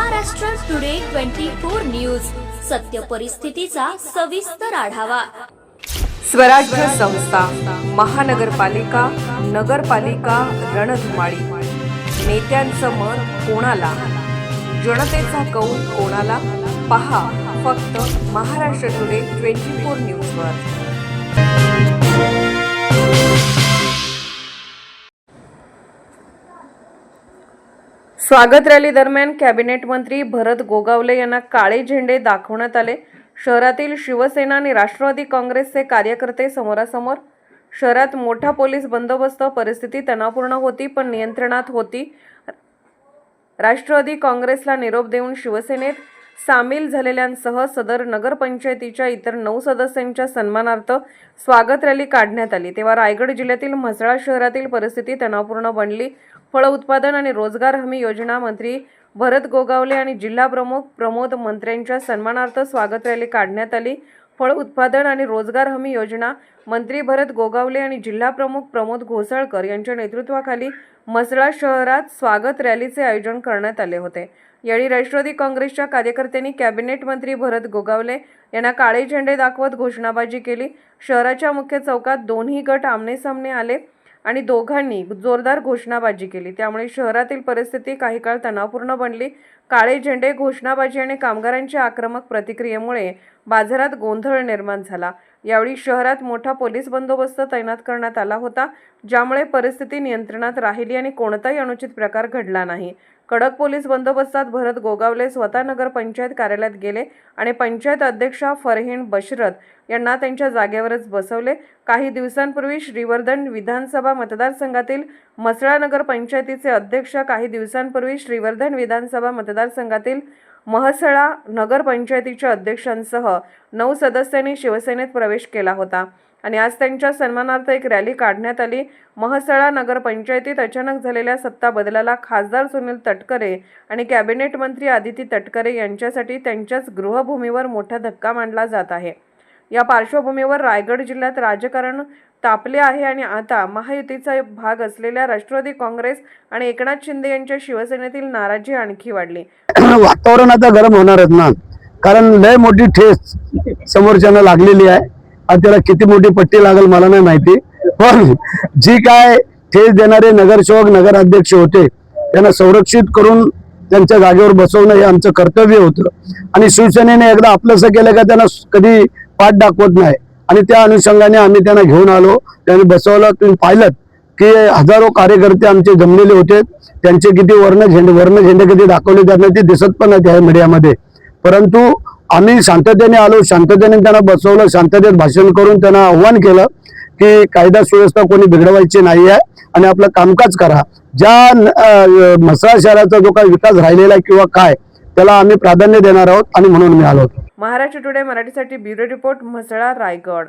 Maharashtra today twenty four news सत्य परिस्थितीचा सविस्तर आढावा. स्वराज्य संस्था महानगरपालिका नगरपालिका रणधुमाळी. नेत्यांचं मत कोणाला? जनतेचा कौल कोणाला? पहा फक्त महाराष्ट्र टुडे ट्वेंटी फोर न्यूजवर स्वागत रॅली दरम्यान कॅबिनेट मंत्री भरत गोगावले यांना काळे झेंडे दाखवण्यात आले. शहरातील शिवसेना आणि राष्ट्रवादी काँग्रेसचे कार्यकर्ते समोरासमोर. शहरात मोठा पोलीस बंदोबस्त परिस्थिती तणावपूर्ण होती पण नियंत्रणात होती. राष्ट्रवादी काँग्रेसला निरोप देऊन शिवसेनेत सामील झालेल्यांसह सदर नगरपंचायतीच्या इतर नऊ सदस्यांच्या सन्मानार्थ स्वागत रॅली काढण्यात आली. तेव्हा रायगड जिल्ह्यातील म्हसळा शहरातील परिस्थिती तणावपूर्ण बनली. फळ उत्पादन आणि रोजगार हमी योजना मंत्री भरत गोगावले आणि जिल्हा प्रमुख प्रमोद मंत्र्यांच्या सन्मानार्थ स्वागत रॅली काढण्यात आली. फळ उत्पादन आणि रोजगार हमी योजना मंत्री भरत गोगावले आणि जिल्हा प्रमुख प्रमोद घोसाळकर यांच्या नेतृत्वाखाली म्हसळा शहरात स्वागत रॅलीचे आयोजन करण्यात आले होते. यावेळी राष्ट्रवादी काँग्रेसच्या कार्यकर्त्यांनी कॅबिनेट मंत्री भरत गोगावले यांना काळे झेंडे दाखवत घोषणाबाजी केली. शहराच्या मुख्य चौकात दोन्ही गट आमनेसामने आले आणि दोघांनी जोरदार घोषणाबाजी केली. त्यामुळे शहरातील परिस्थिती काही काळ तणावपूर्ण बनली. काळे झेंडे घोषणाबाजी आणि कामगारांच्या आक्रमक प्रतिक्रियेमुळे बाजारात गोंधळ निर्माण झाला. यावेळी शहरात मोठा पोलीस बंदोबस्त तैनात करण्यात आला होता ज्यामुळे परिस्थिती नियंत्रणात राहिली आणि कोणताही अनुचित प्रकार घडला नाही. कडक पोलीस बंदोबस्तात भरत गोगावले स्वतः नगर पंचायत कार्यालयात गेले आणि पंचायत अध्यक्षा फरहीन बशरत यांना त्यांच्या जागेवरच बसवले. काही दिवसांपूर्वी श्रीवर्धन विधानसभा मतदारसंघातील मसळा नगर पंचायतीचे अध्यक्ष काही दिवसांपूर्वी श्रीवर्धन विधानसभा मतदार मतदारसंघातील महसळा नगरपंचायतीच्या अध्यक्षांसह नऊ सदस्यांनी शिवसेनेत प्रवेश केला होता. आणि आज त्यांच्या सन्मानार्थ एक रॅली काढण्यात आली. महसळा नगरपंचायतीत अचानक झालेल्या सत्ता बदलाला खासदार सुनील तटकरे आणि कॅबिनेट मंत्री आदिती तटकरे यांच्यासाठी त्यांच्याच गृहभूमीवर मोठा धक्का मानला जात आहे. या पार्श्वभूमीवर रायगड जिल्ह्यात राजकारण तापले आहे आणि आता महायुतीचा भाग असलेल्या राष्ट्रवादी काँग्रेस आणि एकनाथ शिंदे यांच्या शिवसेनेतील नाराजी आणखी वाढली. वातावरण आता गरम होणारच ना. कारण लय मोठी ठेस समोरच्यानं लागलेली आहे. आणि त्याला किती मोठी पट्टी लागेल मला नाही माहिती. पण जी काय ठेस देणारे नगरसेवक नगराध्यक्ष होते त्यांना संरक्षित करून त्यांच्या जागेवर बसवणं हे आमचं कर्तव्य होतं. आणि शिवसेनेने एकदा आपलंसं केलं का त्यांना कधी पाठ दाखवत नाही. आणि त्या अनुषंगाने आम्ही त्यांना घेऊन आलो. त्यांनी बसवलं. तुम्ही पाहिलं की हजारो कार्यकर्ते आमचे जमलेले होते. त्यांचे किती वर्ण झेंडे वर्ण झेंडे कधी दाखवले त्यांना ते दिसत पण नाही त्या मीडियामध्ये. परंतु आम्ही शांततेने आलो. शांततेने त्यांना बसवलं. शांततेत भाषण करून त्यांना आव्हान केलं की कायदा सुव्यवस्था कोणी बिघडवायची नाही आहे आणि आपलं कामकाज करा. ज्या म्हसळा शहराचा जो काही विकास राहिलेला आहे किंवा काय त्याला आम्ही प्राधान्य देणार आहोत आणि म्हणून मी आलो होतो. महाराष्ट्र टुडे मराठीसाठी ब्युरो रिपोर्ट म्हसळा रायगड.